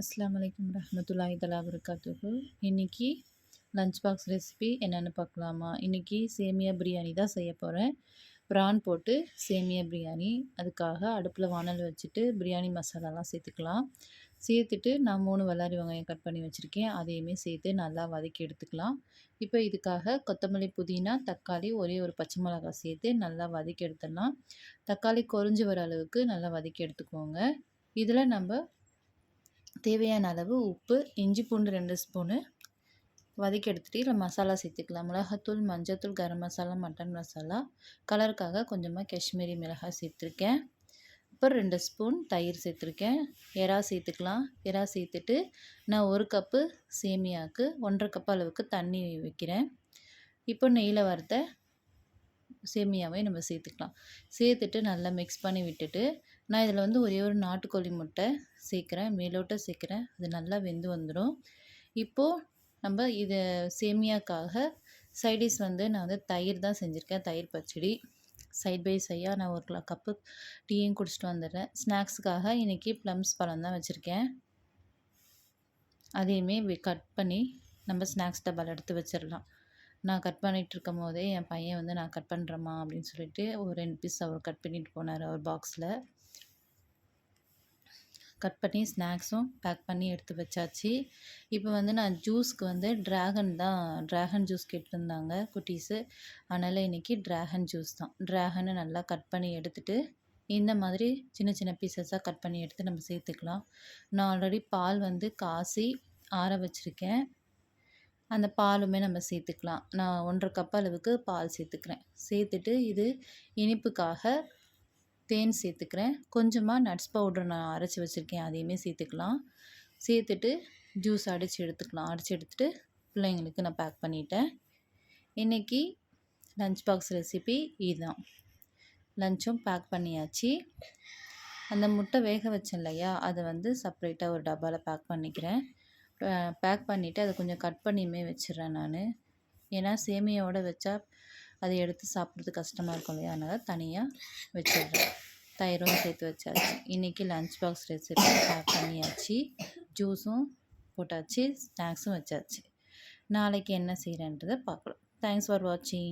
அஸ்லாம் வலைக்கம் ரஹமத்துல்லாஹி தலா வரகாத்துக்கு இன்றைக்கி லஞ்ச் பாக்ஸ் ரெசிபி என்னென்னு பார்க்கலாமா இன்றைக்கி சேமியா பிரியாணி தான் செய்ய போகிறேன் ப்ரான் போட்டு சேமியா பிரியாணி அதுக்காக அடுப்பில் வானல் வச்சுட்டு பிரியாணி மசாலாலாம் சேர்த்துக்கலாம். சேர்த்துட்டு நான் மூணு வல்லாரி வெங்காயம் கட் பண்ணி வச்சுருக்கேன். அதையுமே சேர்த்து நல்லா வதக்கி எடுத்துக்கலாம். இப்போ இதுக்காக கொத்தமல்லி புதினா தக்காளி ஒரே ஒரு பச்சை மிளகாய் சேர்த்து நல்லா வதக்கி எடுத்துடலாம். தக்காளி குறைஞ்சி வர அளவுக்கு நல்லா வதக்கி எடுத்துக்கோங்க. இதில் நம்ம தேவையான அளவு உப்பு இஞ்சி பூண்டு ரெண்டு ஸ்பூனு. வதக்கி எடுத்துகிட்டு இதில் மசாலா சேர்த்துக்கலாம். மிளகாத்தூள் மஞ்சத்தூள் கரம் மசாலா மட்டன் மசாலா. கலருக்காக கொஞ்சமாக காஷ்மீரி மிளகாய் சேர்த்துருக்கேன். அப்புறம் ரெண்டு ஸ்பூன் தயிர் சேர்த்துருக்கேன். எறா சேர்த்துக்கலாம். எறா சேர்த்துட்டு நான் ஒரு கப்பு சேமியாவுக்கு ஒன்றரை கப் அளவுக்கு தண்ணி வைக்கிறேன். இப்போ நெய்யில் வறுத்த சேமியாவை நம்ம சேர்த்துக்கலாம். சேர்த்துட்டு நல்லா மிக்ஸ் பண்ணி விட்டுட்டு நான் இதில் வந்து ஒரே ஒரு நாட்டுக்கோழி முட்டை சேர்க்குறேன் மேலோட்ட சேர்க்குறேன். அது நல்லா வெந்து வந்துடும் இப்போது நம்ம இதை சேமியாக்காக சைடிஷ் வந்து நான் வந்து தயிர் தான் செஞ்சுருக்கேன் தயிர் பச்சடி. சைட் பை சைடாக நான் ஒரு கப்பு டீயும் குடிச்சிட்டு வந்துடுறேன். ஸ்நாக்ஸுக்காக இன்றைக்கி ப்ளம்ஸ் பழம் தான் வச்சுருக்கேன். அதையுமே கட் பண்ணி நம்ம ஸ்நாக்ஸ் டப்பால் எடுத்து வச்சிடலாம். நான் கட் பண்ணிகிட்டு இருக்கும் போதே என் பையன் வந்து நான் கட் பண்ணுறேம்மா அப்படின்னு சொல்லிட்டு ஒரு ரெண்டு பீஸ் அவர் கட் பண்ணிட்டு போனார் அவர் பாக்ஸில் கட் பண்ணி ஸ்நாக்ஸும் பேக் பண்ணி எடுத்து வச்சாச்சு. இப்போ வந்து நான் ஜூஸ்க்கு வந்து ட்ராகன் தான் ட்ராகன் ஜூஸ் கேட்டிருந்தாங்க குட்டீஸு. அதனால் இன்றைக்கி ட்ராகன் ஜூஸ் தான். ட்ராகனை நல்லா கட் பண்ணி எடுத்துகிட்டு இந்த மாதிரி சின்ன சின்ன பீசஸாக கட் பண்ணி எடுத்து நம்ம சேர்த்துக்கலாம். நான் ஆல்ரெடி பால் வந்து காசி ஆற வச்சுருக்கேன். அந்த பாலுமே நம்ம சேர்த்துக்கலாம். நான் ஒன்றரை கப் அளவுக்கு பால் சேர்த்துக்கிறேன். சேர்த்துட்டு இது இனிப்புக்காக தேன் சேர்த்துக்கிறேன். கொஞ்சமாக நட்ஸ் பவுடர் நான் அரைச்சி வச்சுருக்கேன். அதையுமே சேர்த்துக்கலாம். சேர்த்துட்டு ஜூஸ் அடித்து எடுத்துக்கலாம். அடித்து எடுத்துகிட்டு பிள்ளைங்களுக்கு நான் பேக் பண்ணிட்டேன். இன்றைக்கி லஞ்ச் பாக்ஸ் ரெசிபி இதுதான். லஞ்சும் பேக் பண்ணியாச்சு. அந்த முட்டை வேக வச்சேன் இல்லையா? அதை வந்து செப்ரேட்டாக ஒரு டப்பாவில் பேக் பண்ணிக்கிறேன். பேக் பண்ணிவிட்டு அதை கொஞ்சம் கட் பண்ணியுமே வச்சிடுறேன் நான். ஏன்னா சேமியாவோட வச்சா அதை எடுத்து சாப்பிட்றது கஷ்டமாக இருக்கும் இல்லையா? அதனால் தனியாக வச்சிடுறேன். தயிரும் சேர்த்து வச்சாச்சு. இன்றைக்கி லன்ச் பாக்ஸ் ரெசிபி பேக் பண்ணியாச்சு. ஜூஸும் போட்டாச்சு. ஸ்நாக்ஸும் வச்சாச்சு. நாளைக்கு என்ன செய்கிறேன்றதை பார்க்கலாம். தேங்க்ஸ் ஃபார் வாட்சிங்